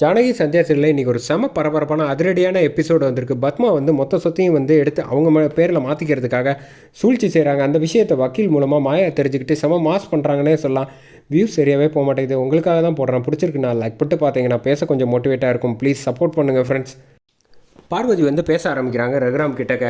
ஜானகி சந்தியா சீரியலில் இன்றைக்கி ஒரு செம பரபரப்பான அதிரடியான எபிசோடு வந்திருக்கு. பத்மா வந்து மொத்த சொத்தையும் வந்து எடுத்து அவங்க ம பேரில் மாற்றிக்கிறதுக்காக சூழ்ச்சி செய்கிறாங்க அந்த விஷயத்தை வக்கீல் மூலமாக மாயா தெரிஞ்சுக்கிட்டு செம மாஸ் பண்ணுறாங்கன்னே சொல்லலாம். வியூஸ் சரியாகவே போக மாட்டேங்குது. உங்களுக்காக தான் போடுறேன். பிடிச்சிருக்கு நான் லைக் பண்ணிட்டு பார்த்தீங்கன்னா பேச கொஞ்சம் மோட்டிவேட்டாக இருக்கும். ப்ளீஸ் சப்போர்ட் பண்ணுங்கள் ஃப்ரெண்ட்ஸ் பார்வதி வந்து பேச ஆரம்பிக்கிறாங்க ரகுராம் கிட்டக்க.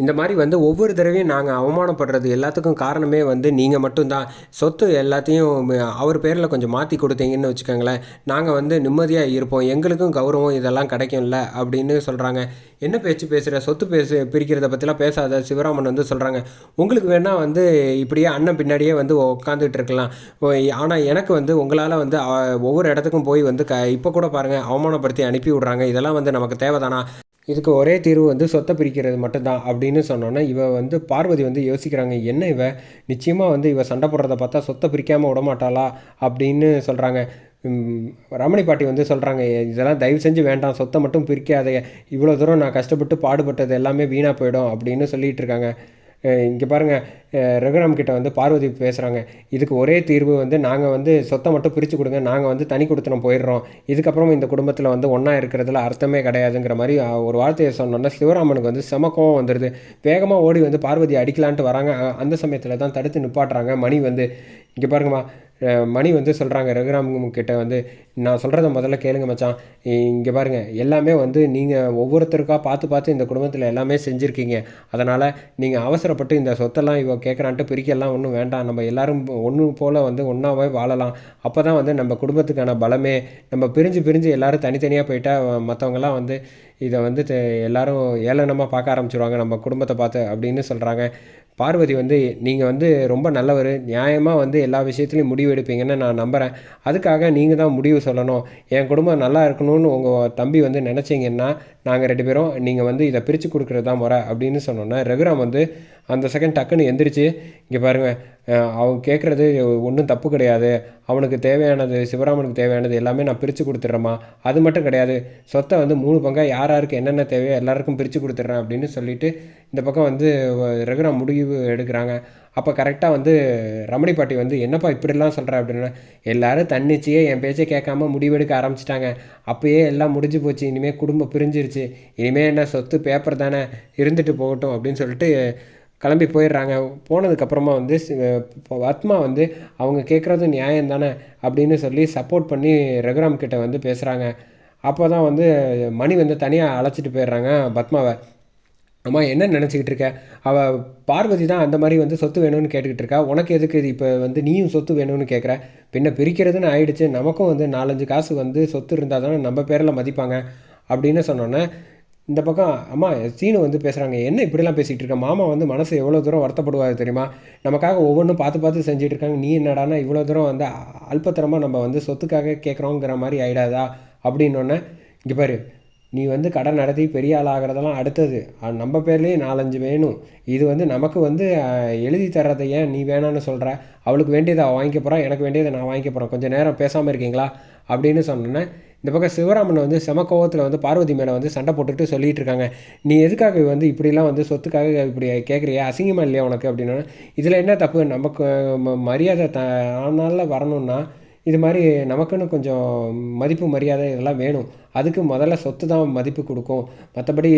இந்த மாதிரி வந்து ஒவ்வொரு தடவையும் நாங்கள் அவமானப்படுறது எல்லாத்துக்கும் காரணமே வந்து நீங்கள் மட்டும்தான். சொத்து எல்லாத்தையும் அவர் பேரில் கொஞ்சம் மாற்றி கொடுத்தீங்கன்னு வச்சுக்கோங்களேன். நாங்கள் வந்து நிம்மதியாக இருப்போம் எங்களுக்கும் கௌரவம் இதெல்லாம் கிடைக்கும்ல அப்படின்னு சொல்கிறாங்க என்ன பேச்சு பேசுகிற சொத்து பேசு பிரிக்கிறத பற்றிலாம் பேசாத சிவராமன் வந்து சொல்கிறாங்க உங்களுக்கு வேணால் வந்து இப்படியே அண்ணன் பின்னாடியே வந்து உட்காந்துட்டு இருக்கலாம். ஆனால் எனக்கு வந்து உங்களால் வந்து ஒவ்வொரு இடத்துக்கும் போய் வந்து க இப்போ கூட பாருங்கள் அவமானப்படுத்தி அனுப்பி விட்றாங்க. இதெல்லாம் வந்து நமக்கு தேவைதானா? இதுக்கு ஒரே தீர்வு வந்து சொத்தை பிரிக்கிறது மட்டும்தான் அப்படின்னு சொன்னோன்னே இவ வந்து பார்வதி வந்து யோசிக்கிறாங்க என்ன இவ? நிச்சயமாக வந்து இவ சண்டை போடுறத பார்த்தா சொத்தை பிரிக்காமல் விட மாட்டாளா அப்படின்னு சொல்கிறாங்க ரமணி பாட்டி வந்து சொல்கிறாங்க இதெல்லாம் தயவு செஞ்சு வேண்டாம் சொத்தை மட்டும் பிரிக்காதே. இவ்வளோ தூரம் நான் கஷ்டப்பட்டு பாடுபட்டது எல்லாமே வீணாக போயிடும் அப்படின்னு சொல்லிகிட்டு இருக்காங்க. இங்கே பாருங்கள் ரகுராம் கிட்ட வந்து பார்வதி பேசுகிறாங்க இதுக்கு ஒரே தீர்வு வந்து நாங்கள் வந்து சொத்தை மட்டும் பிரித்து கொடுங்க நாங்கள் வந்து தனி கொடுத்துனம் போயிடுறோம். இதுக்கப்புறம் இந்த குடும்பத்தில் வந்து ஒன்றா இருக்கிறதுல அர்த்தமே கிடையாதுங்கிற மாதிரி ஒரு வார்த்தையை சொன்னோன்னா சிவராமனுக்கு வந்து செம கோவம் வந்துடுது வேகமாக ஓடி வந்து பார்வதி அடிக்கலான்ட்டு வராங்க. அந்த சமயத்தில் தான் தடுத்து நிப்பாட்டுறாங்க மணி வந்து. இங்கே பாருங்கம்மா மணி வந்து சொல்கிறாங்க ரகுராம் கிட்ட வந்து நான் சொல்கிறத முதல்ல கேளுங்க மச்சான். இங்கே பாருங்கள் எல்லாமே வந்து நீங்கள் ஒவ்வொருத்தருக்காக பார்த்து பார்த்து இந்த குடும்பத்தில் எல்லாமே செஞ்சுருக்கீங்க. அதனால் நீங்கள் அவசரப்பட்டு இந்த சொத்தெல்லாம் இவ கேட்குறான்ட்டு பிரிக்கலாம் ஒன்றும் வேண்டாம். நம்ம எல்லாரும் ஒன்று போல் வந்து ஒன்றாவே வாழலாம். அப்போ தான் வந்து நம்ம குடும்பத்துக்கான பலமே நம்ம பிரிஞ்சு பிரிஞ்சு எல்லாரும் தனித்தனியாக போயிட்டால் மற்றவங்கலாம் வந்து இதை வந்து எல்லோரும் எல்லாரும் ஏளனமாக பார்க்க ஆரம்பிச்சிருவாங்க. நம்ம குடும்பத்தை பார்த்து அப்படின்னு சொல்கிறாங்க பார்வதி வந்து நீங்கள் வந்து ரொம்ப நல்லவர். நியாயமாக வந்து எல்லா விஷயத்துலையும் முடிவு எடுப்பீங்கன்னு நான் நம்புகிறேன் அதுக்காக நீங்கள் தான் முடிவு சொல்லணும். என் குடும்பம் நல்லா இருக்கணும்னு உங்கள் தம்பி வந்து நினச்சிங்கன்னா நாங்கள் ரெண்டு பேரும் நீங்கள் வந்து இதை பிரித்து கொடுக்குறது தான் முறை அப்படின்னு சொன்னோன்னே ரகுராம் வந்து அந்த செகண்ட் டக்குன்னு எந்திரிச்சு இங்கே பாருங்கள் அவங்க கேட்குறது ஒன்றும் தப்பு கிடையாது. அவனுக்கு தேவையானது சிவராமனுக்கு தேவையானது எல்லாமே நான் பிரித்து கொடுத்துட்றேம்மா. அது மட்டும் கிடையாது. சொத்தை வந்து மூணு பங்காக யார் யாருக்கு என்னென்ன தேவையோ எல்லாருக்கும் பிரித்து கொடுத்துட்றேன் அப்படின்னு சொல்லிட்டு இந்த பக்கம் வந்து ரகுராம் முடிவு எடுக்கிறாங்க. அப்போ கரெக்டாக வந்து ரமணி பாட்டி வந்து என்னப்பா இப்படிலாம் சொல்கிற அப்படின்னா எல்லோரும் தன்னிச்சையே என் பேச்சை கேட்காம முடிவெடுக்க ஆரம்பிச்சிட்டாங்க. அப்போயே எல்லாம் முடிஞ்சு போச்சு. இனிமேல் குடும்பம் பிரிஞ்சிருச்சு. இனிமேல் என்ன சொத்து பேப்பர் தானே இருந்துட்டு போகட்டும். அப்படின்னு சொல்லிட்டு கிளம்பி போயிடுறாங்க. போனதுக்கப்புறமா வந்து பத்மா ஆத்மா வந்து அவங்க கேட்குறது நியாயம் தானே அப்படின்னு சொல்லி சப்போர்ட் பண்ணி ரகுராம் கிட்ட வந்து பேசுகிறாங்க அப்போ தான் வந்து மணி வந்து தனியாக அழைச்சிட்டு போயிடுறாங்க பத்மாவை. அம்மா என்ன நினச்சிக்கிட்டு இருக்க? அவள் பார்வதி தான் அந்த மாதிரி வந்து சொத்து வேணும்னு கேட்டுக்கிட்டு இருக்கா. உனக்கு எதுக்கு இது? இப்போ வந்து நீயும் சொத்து வேணும்னு கேட்குற பின்ன பிரிக்கிறதுன்னு ஆயிடுச்சு. நமக்கும் வந்து நாலஞ்சு காசு வந்து சொத்து இருந்தால் தானே நம்ம பேரில் மதிப்பாங்க அப்படின்னு சொன்னோன்னே இந்த பக்கம் அம்மா சீனு வந்து பேசுகிறாங்க என்ன இப்படிலாம் பேசிகிட்டு இருக்க? மாமா வந்து மனசு எவ்வளோ தூரம் வருத்தப்படுவார் தெரியுமா? நமக்காக ஒவ்வொன்றும் பார்த்து பார்த்து செஞ்சுட்டு இருக்காங்க. நீ என்னடானா இவ்வளோ தூரம் வந்து அல்பத்தரமாக நம்ம வந்து சொத்துக்காக கேட்குறோங்கிற மாதிரி ஆயிடாதா? அப்படின்னோடனே இங்கே பாரு நீ வந்து கடை நடத்தி பெரிய ஆள் ஆகிறதெல்லாம் அடுத்தது. அது நம்ம பேர்லேயே நாலஞ்சு வேணும். இது வந்து நமக்கு வந்து எழுதி தர்றதை ஏன் நீ வேணான்னு சொல்கிற அவளுக்கு வேண்டியதை அவள் வாங்கிக்க போகிறான் எனக்கு வேண்டியதை நான் வாங்கிக்க போகிறேன் கொஞ்சம் நேரம் பேசாமல் இருக்கீங்களா? அப்படின்னு சொன்னோன்னே இந்த பக்கம் சிவராமன் வந்து செம கோவத்தில் வந்து பார்வதி மேலே வந்து சண்டை போட்டுக்கிட்டு சொல்லிகிட்ருக்காங்க நீ எதுக்காக வந்து இப்படிலாம் வந்து சொத்துக்காக இப்படி கேட்குறியா அசிங்கமாக இல்லையா உனக்கு? அப்படின்னா இதில் என்ன தப்பு? நமக்கு ம- மரியாதை த ஆனால் வரணும்னா இது மாதிரி நமக்குன்னு கொஞ்சம் மதிப்பு மரியாதை இதெல்லாம் வேணும். அதுக்கு முதல்ல சொத்து தான் மதிப்பு கொடுக்கும். மற்றபடி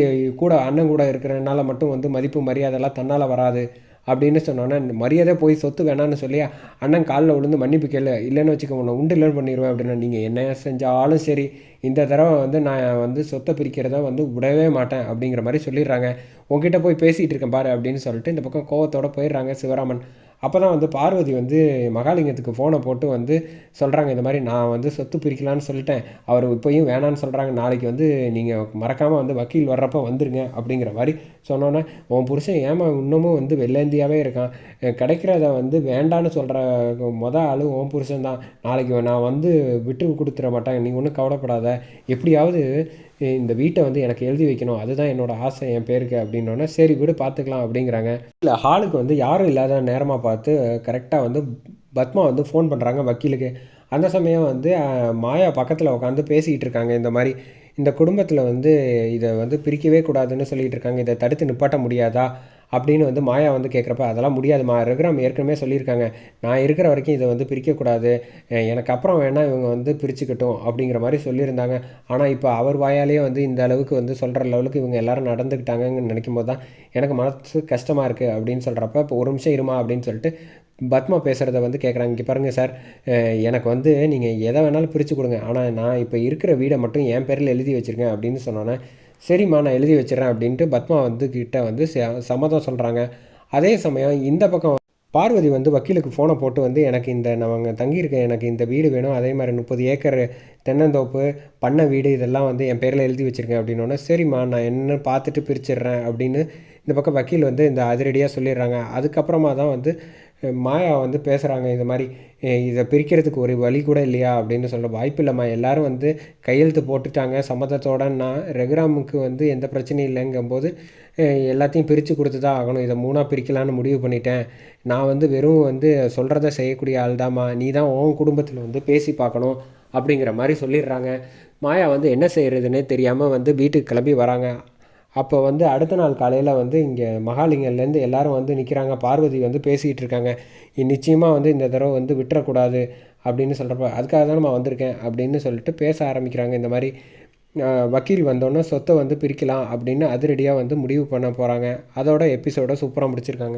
கூட அண்ணன் கூட இருக்கிறனால மட்டும் வந்து மதிப்பு மரியாதைலாம் தன்னால் வராது அப்படின்னு சொன்னோன்னே மரியாதை போய் சொத்து வேணான்னு சொல்லி அண்ணன் காலில் விழுந்து மன்னிப்பு கேளு. இல்லைன்னு வச்சுக்க உன்னை உண்டு இல்லைன்னு பண்ணிடுவேன் அப்படின்னா நீங்கள் என்ன செஞ்சாலும் சரி இந்த தடவை வந்து நான் வந்து சொத்தை பிரிக்கிறத வந்து விடவே மாட்டேன் அப்படிங்கிற மாதிரி சொல்லிடுறாங்க. உங்ககிட்ட போய் பேசிகிட்டு இருக்கேன் பாரு அப்படின்னு சொல்லிட்டு இந்த பக்கம் கோவத்தோட போயிடுறாங்க சிவராமன். அப்போ தான் வந்து பார்வதி வந்து மகாலிங்கத்துக்கு ஃபோனை போட்டு வந்து சொல்கிறாங்க இந்த மாதிரி நான் வந்து சொத்து பிரிக்கலான்னு சொல்லிட்டேன். அவர் இப்போயும் வேணான்னு சொல்கிறாங்க நாளைக்கு வந்து நீங்கள் மறக்காமல் வந்து வக்கீல் வர்றப்போ வந்துருங்க. அப்படிங்கிற மாதிரி சொன்னோன்னே உன் புருஷன் ஏமா இன்னமும் வந்து வெள்ளேந்தியாவே இருக்கான். கிடைக்கிறத வந்து வேண்டான்னு சொல்கிற மொத ஆள் உன் புருஷன் தான் நாளைக்கு நான் வந்து விட்டு கொடுத்துட மாட்டேன். நீ ஒன்றும் கவலைப்படாத. எப்படியாவது இந்த வீட்டை வந்து எனக்கு எழுதி வைக்கணும். அதுதான் என்னோட ஆசை என் பேருக்கு அப்படின்னோடனே சரி விடு பார்த்துக்கலாம் அப்படிங்கிறாங்க. இல்லை ஹாலுக்கு வந்து யாரும் இல்லாத நேரமாக பார்த்து கரெக்டாக வந்து பத்மா வந்து ஃபோன் பண்ணுறாங்க வக்கீலுக்கு. அந்த சமயம் வந்து மாயா பக்கத்தில் உட்காந்து பேசிக்கிட்டு இருக்காங்க. இந்த மாதிரி இந்த குடும்பத்தில் வந்து இதை வந்து பிரிக்கவே கூடாதுன்னு சொல்லிகிட்டு இருக்காங்க. இதை தடுத்து நிப்பாட்ட முடியாதா? அப்படின்னு வந்து மாயா வந்து கேட்குறப்ப அதெல்லாம் முடியாதுமா. ரகுராம் ஏற்கனவே சொல்லியிருக்காங்க. நான் இருக்கிற வரைக்கும் இதை வந்து பிரிக்கக்கூடாது. எனக்கு அப்புறம் வேணால் இவங்க வந்து பிரிச்சுக்கிட்டோம் அப்படிங்கிற மாதிரி சொல்லியிருந்தாங்க. ஆனால் இப்போ அவர் வாயாலேயே வந்து இந்த அளவுக்கு வந்து சொல்கிற லெவலுக்கு இவங்க எல்லோரும் நடந்துக்கிட்டாங்கன்னு நினைக்கும் போது தான் எனக்கு மனசு கஷ்டமாக இருக்குது அப்படின்னு சொல்கிறப்ப இப்போ ஒரு நிமிஷம் இருமா அப்படின்னு சொல்லிட்டு பத்மா பேசுகிறத வந்து கேட்குறாங்க இங்கே பாருங்கள் சார். எனக்கு வந்து நீங்கள் எதை வேணாலும் பிரித்து கொடுங்க. ஆனால் நான் இப்போ இருக்கிற வீடை மட்டும் என் பேரில் எழுதி வச்சுருக்கேன் அப்படின்னு சொன்னோன்னே சரிம்மா நான் எழுதி வச்சிடறேன் அப்படின்ட்டு பத்மா வந்து கிட்ட வந்து ச- சம்மதம் சொல்கிறாங்க அதே சமயம் இந்த பக்கம் பார்வதி வந்து வக்கீலுக்கு ஃபோனை போட்டு வந்து எனக்கு இந்த நாங்கள் தங்கியிருக்க எனக்கு இந்த வீடு வேணும் அதே மாதிரி முப்பது ஏக்கர் தென்னந்தோப்பு பண்ணை வீடு இதெல்லாம் வந்து என் பேரில் எழுதி வச்சுருக்கேன் அப்படின்னோடனே சரிம்மா நான் என்ன பார்த்துட்டு பிரிச்சிடுறேன் அப்படின்னு இந்த பக்கம் வக்கீல் வந்து இந்த அதிரடியாக சொல்லிடுறாங்க. அதுக்கப்புறமா தான் வந்து மாயா வந்து பேசுகிறாங்க இது மாதிரி இதை பிரிக்கிறதுக்கு ஒரு வழி கூட இல்லையா? அப்படின்னு சொல்ல வாய்ப்பு இல்லைம்மா. எல்லோரும் வந்து கையெழுத்து போட்டுட்டாங்க. சம்மதத்தோடன்னா ரெகுராமுக்கு வந்து எந்த பிரச்சனையும் இல்லைங்கும்போது எல்லாத்தையும் பிரித்து கொடுத்து தான் ஆகணும். இதை மூணாக பிரிக்கலான்னு முடிவு பண்ணிட்டேன். நான் வந்து வெறும் வந்து சொல்கிறத செய்யக்கூடிய ஆள் தாம்மா நீ தான் உன் குடும்பத்தில் வந்து பேசி பார்க்கணும் அப்படிங்கிற மாதிரி சொல்லிடுறாங்க. மாயா வந்து என்ன செய்கிறதுனே தெரியாமல் வந்து வீட்டுக்கு கிளம்பி வராங்க. அப்போ வந்து அடுத்த நாள் காலையில் வந்து இங்கே மகாலிங்கல்லேருந்து எல்லாரும் வந்து நிற்கிறாங்க பார்வதி வந்து பேசிகிட்டு இருக்காங்க. நிச்சயமாக வந்து இந்த தடவை வந்து விட்டுறக்கூடாது அப்படின்னு சொல்கிறப்ப அதுக்காக தான் நான் வந்திருக்கேன் அப்படின்னு சொல்லிட்டு பேச ஆரம்பிக்கிறாங்க. இந்த மாதிரி வக்கீல் வந்தோடனே சொத்தை வந்து பிரிக்கலாம் அப்படின்னு அதிரடியாக வந்து முடிவு பண்ண போகிறாங்க அதோட எபிசோட சூப்பராக முடிச்சிருக்காங்க.